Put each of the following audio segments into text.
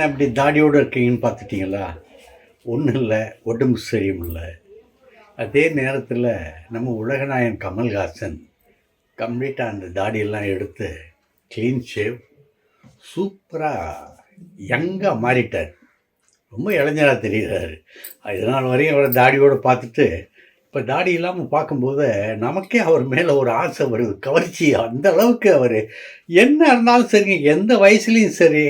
என்ன அப்படி தாடியோடு இருக்கீங்கன்னு பார்த்துட்டிங்களா? ஒன்றும் இல்லை உடம்பு சரியுமில்லை அதே நேரத்தில் நம்ம உலகநாயகன் கமல்ஹாசன் கம்ப்ளீட்டாக அந்த தாடியெல்லாம் எடுத்து க்ளீன் ஷேவ் சூப்பராக யங்காக மாறிட்டார். ரொம்ப இளைஞராக தெரிகிறாரு இதனால் வரையும் அவரை தாடியோடு பார்த்துட்டு இப்போ தாடி இல்லாமல் பார்க்கும்போது நமக்கே அவர் மேலே ஒரு ஆசை வருது கவர்ச்சி. அந்த அளவுக்கு அவர். என்ன இருந்தாலும் சரி எந்த வயசுலேயும் சரி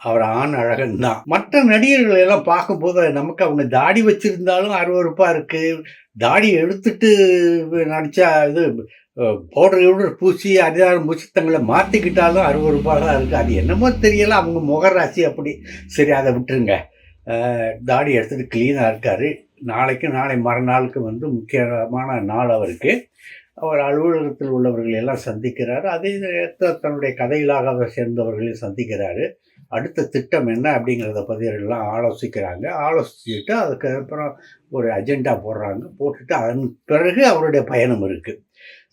அவர் ஆண் அழகன் தான் மற்ற நடிகர்கள் எல்லாம் பார்க்கும்போது நமக்கு அவங்க தாடி வச்சுருந்தாலும் அருவறுப்பாக இருக்குது தாடி எடுத்துட்டு நடித்தா இது பவுடர் கிவுடர் பூசி அதிகாரம் பூசி தங்களை மாற்றிக்கிட்டாலும் அருவறுப்பாக தான் இருக்குது அது என்னமோ தெரியல. அவங்க முகராசி அப்படி. சரி அதை விட்டுருங்க. தாடி எடுத்துகிட்டு க்ளீனாக இருக்கார். நாளைக்கு நாளை மறுநாளுக்கு வந்து முக்கியமான நாள் அவருக்கு. அவர் அலுவலகத்தில் உள்ளவர்கள் எல்லாம் சந்திக்கிறார். அதே நேரத்தில் தன்னுடைய கதைகளாக சேர்ந்தவர்களையும் சந்திக்கிறாரு. அடுத்த திட்டம் என்ன அப்படிங்கிறத பற்றி எல்லாம் ஆலோசிக்கிறாங்க. ஆலோசிச்சுட்டு அதுக்கப்புறம் ஒரு அஜெண்டா போடுறாங்க. போட்டுட்டு அதன் பிறகு அவருடைய பயணம் இருக்குது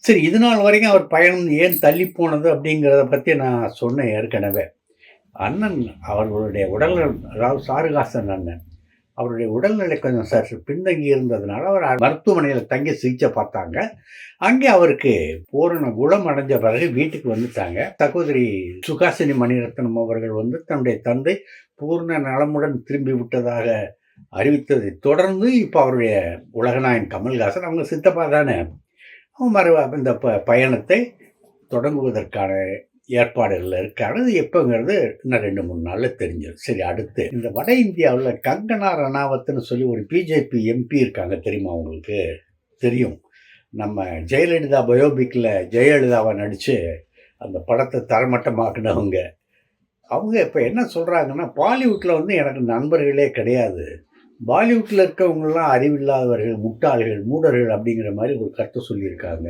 சரி இது நாள் வரைக்கும் அவர் பயணம் ஏன் தள்ளி போனது அப்படிங்கிறத பற்றி நான் சொன்னேன் ஏற்கனவே. அண்ணன் அவர்களுடைய உடல்நல அதாவது சாருகாசன் அண்ணன் அவருடைய உடல்நிலை கொஞ்சம் சற்று பின்தங்கி இருந்ததுனால அவர் மருத்துவமனையில் தங்கி சிகிச்சை பார்த்தாங்க. அங்கே அவருக்கு பூரண குணம் அடைஞ்ச பிறகு வீட்டுக்கு வந்துட்டாங்க. சகோதரி சுகாசினி மணிரத்னம் அவர்கள் வந்து தன்னுடைய தந்தை பூர்ண நலமுடன் திரும்பி விட்டதாக அறிவித்ததை தொடர்ந்து இப்போ அவருடைய உலகநாயகன் கமல்ஹாசன் அவங்க சித்தப்பா தானே. அவங்க மறு இந்த ப பயணத்தை தொடங்குவதற்கான ஏற்பாடுகளில் இருக்காரு அது எப்போங்கிறது இன்னும் ரெண்டு மூணு நாளில் தெரிஞ்சிடும் சரி அடுத்து. இந்த வட இந்தியாவில் கங்கனா ரணாவத்னு சொல்லி ஒரு பிஜேபி எம்பி இருக்காங்க. தெரியுமா உங்களுக்கு? தெரியும். நம்ம ஜெயலலிதா பயோபிக்கில் ஜெயலலிதாவை நடித்து அந்த படத்தை தரமட்டமாக்குனவங்க. அவங்க இப்போ என்ன சொல்கிறாங்கன்னா பாலிவுட்டில் வந்து எனக்கு நண்பர்களே கிடையாது. பாலிவுட்டில் இருக்கவங்களாம் அறிவில்லாதவர்கள் முட்டாள்கள் மூடர்கள் அப்படிங்கிற மாதிரி ஒரு கருத்தை சொல்லியிருக்காங்க.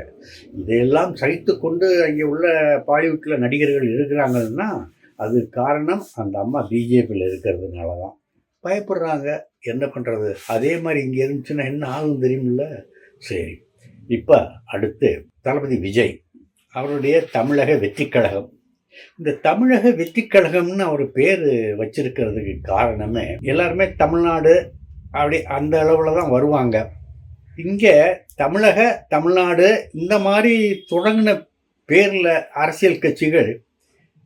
இதையெல்லாம் சகித்து கொண்டு அங்கே உள்ள பாலிவுட்டில் நடிகர்கள் இருக்கிறாங்கன்னா அது காரணம் அந்த அம்மா பிஜேபியில் இருக்கிறதுனால தான். பயப்படுறாங்க. என்ன பண்ணுறது அதே மாதிரி இங்கே இருந்துச்சுன்னா என்ன ஆகும் தெரியுமில்ல? சரி. இப்போ அடுத்து தளபதி விஜய் அவருடைய தமிழக வெற்றிக்கழகம் இந்த தமிழக வெற்றிக்கழகம்னு அவர் பேர் வச்சிருக்கிறதுக்கு காரணமே எல்லாருமே தமிழ்நாடு அப்படி அந்த அளவில் தான் வருவாங்க. இங்கே தமிழக தமிழ்நாடு இந்த மாதிரி தொடங்கின பேரில் அரசியல் கட்சிகள்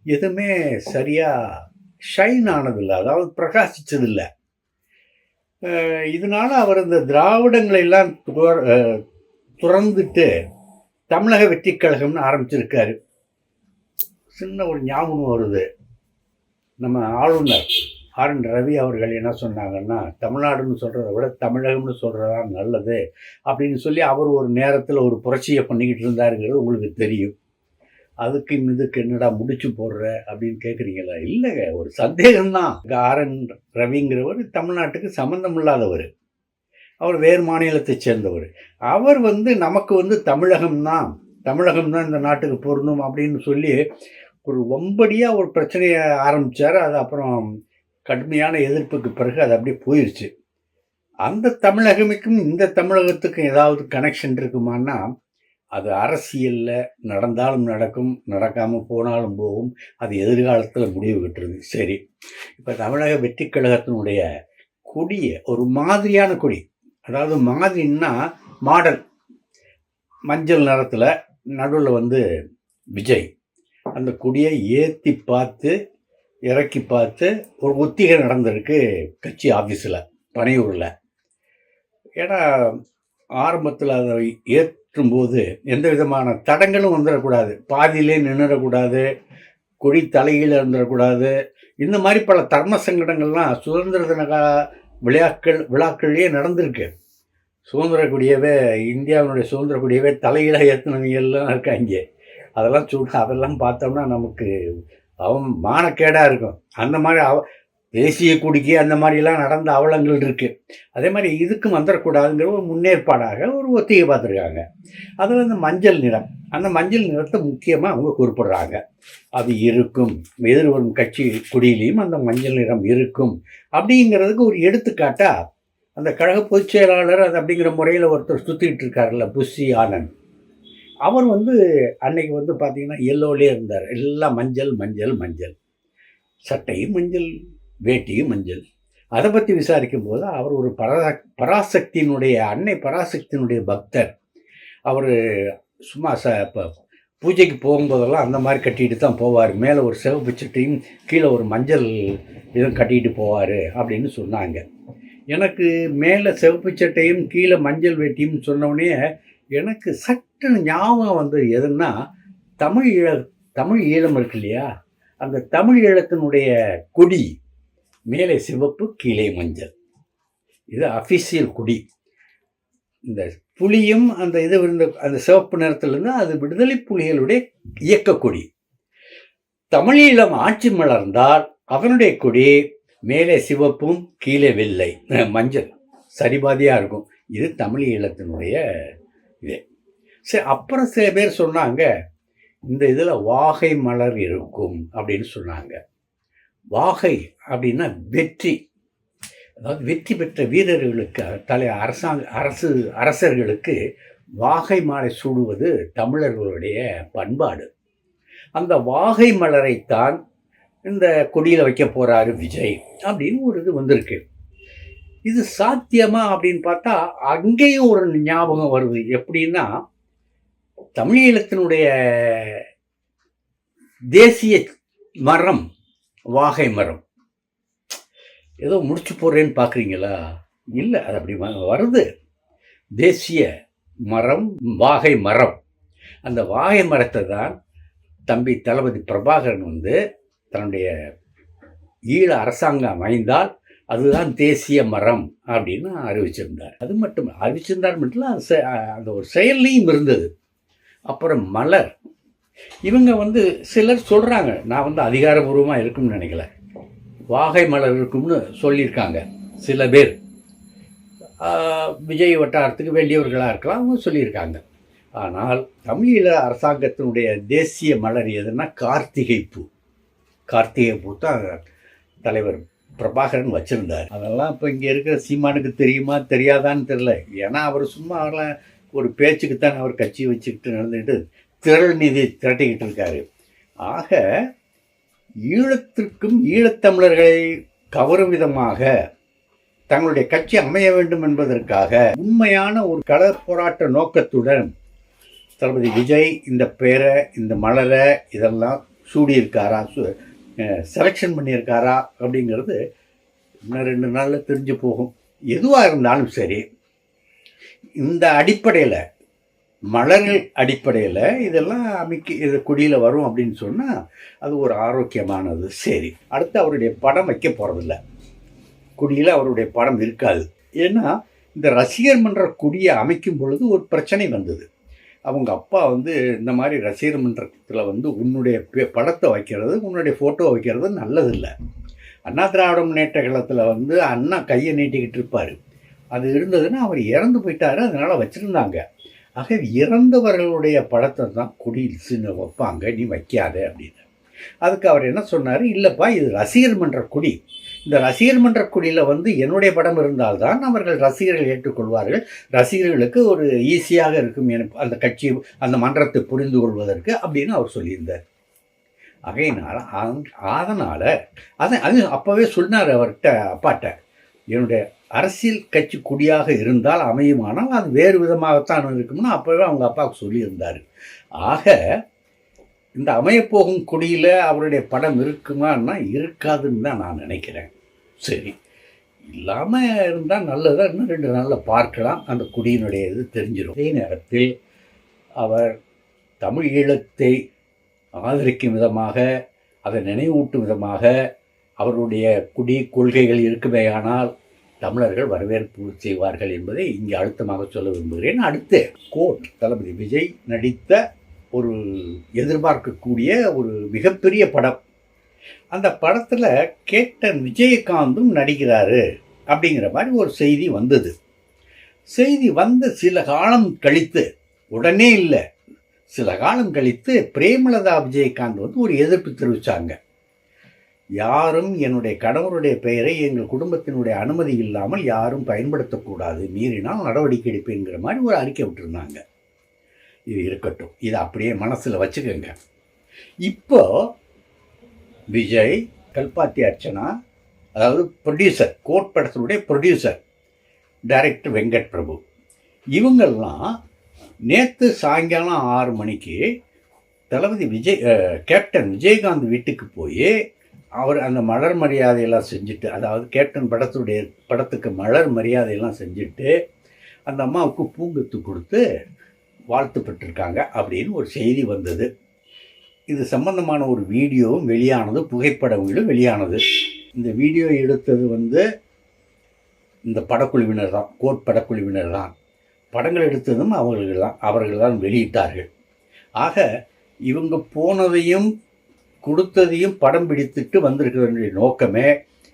எதுவுமே சரியாக ஷைன் ஆனதில்லை அதாவது பிரகாசித்ததில்லை இதனால் அவர் இந்த திராவிடங்களை எல்லாம் துறந்துட்டு தமிழக வெற்றிக் கழகம்னு ஆரம்பிச்சிருக்காரு. சின்ன ஒரு ஞாபகம் வருது. நம்ம ஆளுநர். ஆர் என் ரவி அவர்கள் என்ன சொன்னாங்கன்னா தமிழ்நாடுன்னு சொல்கிறத விட தமிழகம்னு சொல்கிறதா நல்லது அப்படின்னு சொல்லி அவர் ஒரு நேரத்தில் ஒரு புரட்சியை பண்ணிக்கிட்டு இருந்தாருங்கிறது உங்களுக்கு தெரியும். அதுக்கு இதுக்கு என்னடா முடிச்சு போடுற அப்படின்னு கேட்குறீங்களா இல்லைங்க ஒரு சந்தேகம்தான். ஆர் என் ரவிங்கிறவர் தமிழ்நாட்டுக்கு சம்மந்தம் இல்லாதவர். அவர் வேறு மாநிலத்தை சேர்ந்தவர். அவர் வந்து நமக்கு வந்து தமிழகம் தான் தமிழகம் தான் இந்த நாட்டுக்கு பொருந்தும் அப்படின்னு சொல்லி ஒரு ஒம்படியாக ஒரு பிரச்சனையை ஆரம்பித்தார் அது அப்புறம் கடுமையான எதிர்ப்புக்கு பிறகு அது அப்படியே போயிடுச்சு அந்த தமிழகமுக்கும் இந்த தமிழகத்துக்கும் ஏதாவது கனெக்ஷன் இருக்குமான்னா அது அரசியலில் நடந்தாலும் நடக்கும் நடக்காமல் போனாலும் போகும் அது எதிர்காலத்தில் முடிவு கட்டுறது. சரி இப்போ தமிழக வெற்றி கழகத்தினுடைய கொடியை ஒரு மாதிரியான கொடி அதாவது மாதிரின்னா மாடல். மஞ்சள் நிறத்தில் நடுவில் வந்து விஜய். அந்த கொடியை ஏற்றி பார்த்து இறக்கி பார்த்து ஒரு ஒத்திகை நடந்திருக்கு கட்சி ஆஃபீஸில் பனையூரில். ஏன்னா ஆரம்பத்தில் அதை ஏற்றும்போது எந்த விதமான தடங்களும் வந்துடக்கூடாது. பாதியிலே நின்றுடக்கூடாது கொடி தலையில் இருந்துடக்கூடாது இந்த மாதிரி பல தர்ம சங்கடங்கள்லாம் சுதந்திர தின விழாக்கள் விழாக்கள்லேயே நடந்திருக்கு. சுதந்திர கொடியவே இந்தியாவினுடைய சுதந்திர கொடியவே தலையில் ஏற்றினவங்க எல்லாம் இருக்காங்க. அதெல்லாம் சூடு அதெல்லாம் பார்த்தோம்னா நமக்கு அவன் மானக்கேடாக இருக்கும். அந்த மாதிரி அவ தேசிய குடிக்கி அந்த மாதிரிலாம் நடந்த அவலங்கள் இருக்குது அதே மாதிரி இதுக்கும் வந்துடக்கூடாதுங்கிற ஒரு முன்னேற்பாடாக ஒரு ஒத்திகை பார்த்துருக்காங்க. அதில் இந்த மஞ்சள் நிறம். அந்த மஞ்சள் நிறத்தை முக்கியமாக அவங்க குறிப்பிட்றாங்க. அது இருக்கும். எதிர்வரும் கட்சி குடியிலையும் அந்த மஞ்சள் நிறம் இருக்கும். அப்படிங்கிறதுக்கு ஒரு எடுத்துக்காட்டாக அந்த கழக பொதுச் செயலாளர் அது அப்படிங்கிற முறையில் ஒருத்தர் சுற்றிக்கிட்டு இருக்காருல்ல புஷி ஆனந்த். அவர் வந்து அன்னைக்கு வந்து பார்த்தீங்கன்னா எல்லோலே இருந்தார். எல்லாம் மஞ்சள் மஞ்சள் மஞ்சள். சட்டையும் மஞ்சள் வேட்டியும் மஞ்சள். அதை பற்றி விசாரிக்கும் போது அவர் ஒரு பரா பராசக்தியினுடைய அன்னை பராசக்தியினுடைய பக்தர். அவர் சும்மா ச இப்போ பூஜைக்கு போகும்போதெல்லாம் அந்த மாதிரி கட்டிட்டு தான் போவார். மேலே ஒரு சிவப்பு சட்டையும் கீழே ஒரு மஞ்சள் இதுவும் கட்டிட்டு போவார் அப்படின்னு சொன்னாங்க. எனக்கு மேலே சிவப்பு சட்டையும் கீழே மஞ்சள் வேட்டியும் சொன்னோடனே எனக்கு சட்டுன்னு ஞாபகம் வந்தது எதுன்னா தமிழ் ஈழ தமிழ் ஈழம் இருக்கு இல்லையா? அந்த தமிழ் ஈழத்தினுடைய கொடி மேலே சிவப்பு கீழே மஞ்சள். இது அஃபிஷியல் கொடி. இந்த புலியும் அந்த இது இருந்த அந்த சிவப்பு நிறத்திலிருந்து அது விடுதலை புலிகளுடைய இயக்க கொடி. தமிழீழம் ஆட்சி மலர்ந்தால் அவனுடைய கொடி மேலே சிவப்பும் கீழே வெள்ளை மஞ்சள். சரிபாதியாக இருக்கும். இது தமிழ் ஈழத்தினுடைய இதே. சரி அப்புறம் சில பேர் சொன்னாங்க இந்த இதில் வாகை மலர் இருக்கும் அப்படின்னு சொன்னாங்க. வாகை அப்படின்னா வெற்றி. அதாவது வெற்றி பெற்ற வீரர்களுக்கு தலை அரசாங்க அரசு அரசர்களுக்கு வாகை மாலை சூடுவது தமிழர்களுடைய பண்பாடு. அந்த வாகை மலரைத்தான் இந்த கொடியில் வைக்க போகிறாரு விஜய் அப்படின்னு ஒரு இது வந்திருக்கு. இது சாத்தியமா அப்படின்னு பார்த்தா அங்கேயும் ஒரு ஞாபகம் வருது. எப்படின்னா தமிழீழத்தினுடைய தேசிய மரம் வாகை மரம். ஏதோ முடிச்சு போடுறேன்னு பார்க்குறீங்களா இல்லை அது அப்படி வ- வருது. தேசிய மரம் வாகை மரம். அந்த வாகை மரத்தை தான் தம்பி தளபதி பிரபாகரன் வந்து தன்னுடைய ஈழ அரசாங்கம் அமைந்தால் அதுதான் தேசிய மரம் அப்படின்னு அறிவிச்சிருந்தார். அது மட்டும் அறிவிச்சிருந்தார் மட்டும் செ- அந்த ஒரு செயல்லையும் இருந்தது. அப்புறம் மலர். இவங்க வந்து சிலர் சொல்கிறாங்க நான் வந்து அதிகாரபூர்வமாக இருக்கும்னு நினைக்கல. வாகை மலர் இருக்கும்னு சொல்லியிருக்காங்க சில பேர். விஜய் வட்டாரத்துக்கு வேண்டியவர்களாக இருக்கலாம் அவங்க சொல்லியிருக்காங்க. ஆனால் தமிழீழ அரசாங்கத்தினுடைய தேசிய மலர் எதுன்னா கார்த்திகை பூ. கார்த்திகை பூ தான் தலைவர் பிரபாகரன் வச்சுருந்தார். அதெல்லாம் இப்போ இங்கே இருக்கிற சீமானுக்கு தெரியுமா தெரியாதான்னு தெரில ஏன்னா அவர் சும்மா அவரெல்லாம் ஒரு பேச்சுக்குத்தான் அவர் கட்சி வச்சுக்கிட்டு நடந்துக்கிட்டு திரள் நிதி திரட்டிக்கிட்டு இருக்காரு. ஆக ஈழத்திற்கும் ஈழத்தமிழர்களை கவரும் விதமாக தங்களுடைய கட்சி அமைய வேண்டும் என்பதற்காக உண்மையான ஒரு கள போராட்ட நோக்கத்துடன் தளபதி விஜய் இந்த பேரை இந்த மலரை இதெல்லாம் சூடியிருக்காரா? செலெக்ஷன் பண்ணியிருக்காரா அப்படிங்கிறது இன்னும் ரெண்டு நாளில் தெரிஞ்சு போகும். எதுவாக இருந்தாலும் சரி இந்த அடிப்படையில் மலர்கள் அடிப்படையில் இதெல்லாம் அமைக்க இது குடியில் வரும் அப்படின்னு சொன்னால் அது ஒரு ஆரோக்கியமானது. சரி அடுத்து அவருடைய படம் வைக்க போகிறதில்ல குடியில் அவருடைய படம் இருக்காது. ஏன்னா இந்த ரசிகர் மன்ற குடியை அமைக்கும் பொழுது ஒரு பிரச்சனை வந்தது. அவங்க அப்பா வந்து இந்த மாதிரி ரசிகர் மன்றத்தில் வந்து உன்னுடைய படத்தை வைக்கிறது உன்னுடைய ஃபோட்டோ வைக்கிறது நல்லதில்லை. அண்ணா திராவிட முன்னேற்ற கழகத்தில் வந்து அண்ணா கையை நீட்டிக்கிட்டு இருப்பார். அது இருந்ததுன்னா அவர் இறந்து போயிட்டாரு அதனால் வச்சுருந்தாங்க. ஆக இறந்தவர்களுடைய படத்தை தான் குடியில் சின்ன வைப்பாங்க நீ வைக்காத அப்படின்னு. அதுக்கு அவர் என்ன சொன்னார் இல்லைப்பா இது ரசிகர் மன்ற குடி. இந்த ரசிகர் மன்ற குடியில் வந்து என்னுடைய படம் இருந்தால்தான் அவர்கள் ரசிகர்கள் ஏற்றுக்கொள்வார்கள். ரசிகர்களுக்கு ஒரு ஈஸியாக இருக்கும் என அந்த கட்சி அந்த மன்றத்தை புரிந்து கொள்வதற்கு அப்படின்னு அவர் சொல்லியிருந்தார். அகையினால் அதனால் அதனால அதை அது அப்போவே சொன்னார் அவர்கிட்ட அப்பாட்ட என்னுடைய அரசியல் கட்சி குடியாக இருந்தால் அமையுமானால் அது வேறு விதமாகத்தான் இருக்கும்னு அப்போவே அவங்க அப்பாவுக்கு சொல்லியிருந்தார். ஆக இந்த அமையப்போகும் குடியில் அவருடைய படம் இருக்குமான்னா இருக்காதுன்னு தான் நான் நினைக்கிறேன். சரி. இல்லாமல் இருந்தால் நல்லதாக இன்னும் ரெண்டு நாளில் பார்க்கலாம். அந்த குடியினுடைய இது தெரிஞ்சிடும் அதே நேரத்தில் அவர் தமிழ் ஈழத்தை ஆதரிக்கும் விதமாக அதை நினைவூட்டும் விதமாக அவருடைய குடி கொள்கைகள் இருக்குமேயானால் தமிழர்கள் வரவேற்பு செய்வார்கள் என்பதை இங்கே அழுத்தமாக சொல்ல விரும்புகிறேன். அடுத்து கோட் தளபதி விஜய் நடித்த ஒரு எதிர்பார்க்கக்கூடிய ஒரு மிகப்பெரிய படம். அந்த படத்தில் கேட்ட விஜயகாந்தும் நடிக்கிறாரு அப்படிங்கிற மாதிரி ஒரு செய்தி வந்தது. செய்தி வந்து சில காலம் கழித்து உடனே இல்லை. சில காலம் கழித்து பிரேமலதா விஜயகாந்த் வந்து ஒரு எதிர்ப்பு தெரிவித்தாங்க யாரும் என்னுடைய கணவருடைய பெயரை எங்கள் குடும்பத்தினுடைய அனுமதி இல்லாமல் யாரும் பயன்படுத்தக்கூடாது. மீறினால் நடவடிக்கை எடுப்பேங்கிற மாதிரி ஒரு அறிக்கை விட்டுருந்தாங்க. இது இருக்கட்டும். இதை அப்படியே மனசில் வச்சுக்கோங்க. இப்போ விஜய் கல்பாத்தி அர்ச்சனா அதாவது ப்ரொடியூசர் கோட் படத்தினுடைய ப்ரொடியூசர் டைரக்டர் வெங்கட் பிரபு. இவங்கெல்லாம் நேற்று சாயங்காலம் ஆறு மணிக்கு தளபதி விஜய் கேப்டன் விஜயகாந்த் வீட்டுக்கு போய் அவர் அந்த மலர் மரியாதையெல்லாம் செஞ்சுட்டு அதாவது கேப்டன் படத்துடைய படத்துக்கு மலர் மரியாதையெல்லாம் செஞ்சுட்டு அந்த அம்மாவுக்கு பூங்கத்து கொடுத்து வாழ்த்து பெற்றிருக்காங்க அப்படின்னு ஒரு செய்தி வந்தது. இது சம்பந்தமான ஒரு வீடியோவும் வெளியானது புகைப்படங்களும் வெளியானது. இந்த வீடியோ எடுத்தது வந்து இந்த படக்குழுவினர் தான் கோட் படக்குழுவினர் தான். படங்கள் எடுத்ததும் அவர்கள் தான் அவர்கள் தான் வெளியிட்டார்கள். ஆக இவங்க போனதையும் கொடுத்ததையும் படம் பிடித்துட்டு வந்திருக்கிற நோக்கமே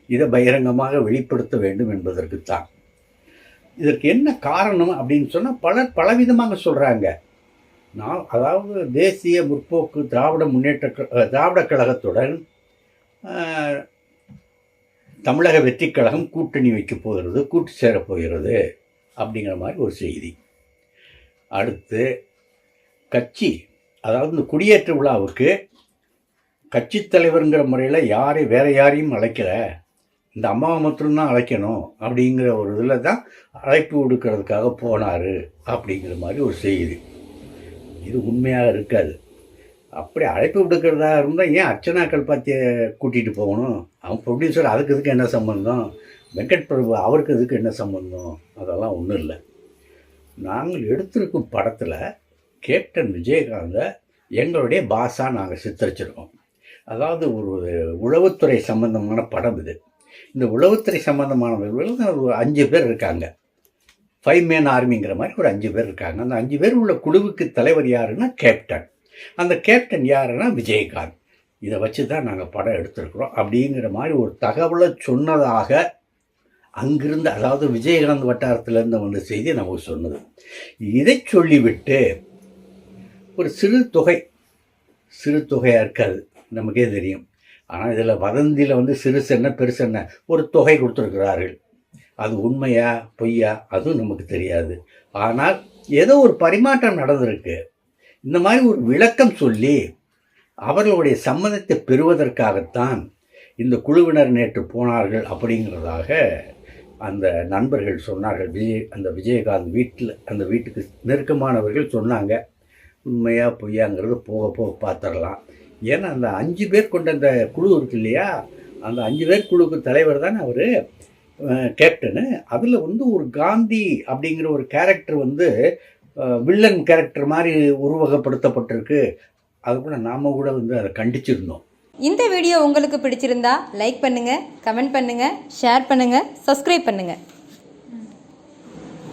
இதை பகிரங்கமாக வெளிப்படுத்த வேண்டும் என்பதற்குத்தான். இதற்கு என்ன காரணம் அப்படின்னு சொன்னால் பலர் பலவிதமாக சொல்கிறாங்க நான் அதாவது தேசிய முற்போக்கு திராவிட முன்னேற்ற க- திராவிட கழகத்துடன் தமிழக வெற்றிக் கழகம் கூட்டணி வைக்க போகிறது கூட்டு சேரப் போகிறது அப்படிங்கிற மாதிரி ஒரு செய்தி. அடுத்து கட்சி அதாவது இந்த குடியேற்ற விழாவுக்கு கட்சி தலைவருங்கிற முறையில் யாரையும் வேறு யாரையும் அழைக்கல. இந்த அம்மாவை மட்டும்தான் அழைக்கணும் அப்படிங்கிற ஒரு இதில் தான் அழைப்பு விடுக்கிறதுக்காக போனார் அப்படிங்கிற மாதிரி ஒரு செய்தி. இது உண்மையாக இருக்காது. அப்படி அழைப்பு விடுக்கிறதா இருந்தால் ஏன் அர்ச்சனாக்கள் பார்த்திய கூட்டிகிட்டு போகணும்? அவன் ப்ரொடியூசர் அதுக்கு இதுக்கு என்ன சம்மந்தம் வெங்கட் பிரபு அவருக்கு இதுக்கு என்ன சம்மந்தம் அதெல்லாம் ஒன்றும் இல்லை. நாங்கள் எடுத்திருக்கும் படத்தில் கேப்டன் விஜயகாந்தை எங்களுடைய பாஸாக நாங்கள் சித்தரிச்சிருக்கோம். அதாவது ஒரு உளவுத்துறை சம்பந்தமான படம் இது. இந்த உளவுத்துறை சம்பந்தமானவர்கள் ஒரு அஞ்சு பேர் இருக்காங்க. ஃபைவ் மேன் ஆர்மிங்கிற மாதிரி ஒரு அஞ்சு பேர் இருக்காங்க. அந்த அஞ்சு பேர் உள்ள குழுவுக்கு தலைவர் யாருன்னா கேப்டன் அந்த கேப்டன் யாருன்னா விஜயகாந்த். இதை வச்சு தான் நாங்கள் படம் எடுத்திருக்கிறோம். அப்படிங்கிற மாதிரி ஒரு தகவலை சொன்னதாக அங்கிருந்து அதாவது விஜயகாந்த் வட்டாரத்திலேருந்து வந்த செய்தி நமக்கு சொன்னது. இதை சொல்லிவிட்டு ஒரு சிறு தொகை சிறு தொகையாக இருக்காது. நமக்கே தெரியும். ஆனால் இதில் வதந்தியில் வந்து சிறுசு என்ன பெருசு என்ன ஒரு தொகை கொடுத்துருக்கிறார்கள். அது உண்மையா பொய்யா அதுவும் நமக்கு தெரியாது. ஆனால் ஏதோ ஒரு பரிமாற்றம் நடந்திருக்கு. இந்த மாதிரி ஒரு விளக்கம் சொல்லி அவர்களுடைய சம்மதத்தை பெறுவதற்காகத்தான் இந்த குழுவினர் நேற்று போனார்கள் அப்படிங்கிறதாக அந்த நண்பர்கள் சொன்னார்கள். விஜய் அந்த விஜயகாந்த் வீட்டில் அந்த வீட்டுக்கு நெருக்கமானவர்கள் சொன்னாங்க. உண்மையாக பொய்யாங்கிறது போக போக பார்த்துடலாம். ஏன்னா அந்த அஞ்சு பேர் கொண்ட அந்த குழு இருக்கு இல்லையா? அந்த அஞ்சு பேர் குழுவுக்கு தலைவர் தானே அவர்? கேப்டனு. அதில் வந்து ஒரு காந்தி அப்படிங்கிற ஒரு கேரக்டர் வந்து வில்லன் கேரக்டர் மாதிரி உருவகப்படுத்தப்பட்டிருக்கு. அது கூட நாம் கூட வந்து அதை கண்டிச்சிருந்தோம். இந்த வீடியோ உங்களுக்கு பிடிச்சிருந்தா லைக் பண்ணுங்கள் கமெண்ட் பண்ணுங்கள் ஷேர் பண்ணுங்கள் சப்ஸ்கிரைப் பண்ணுங்கள்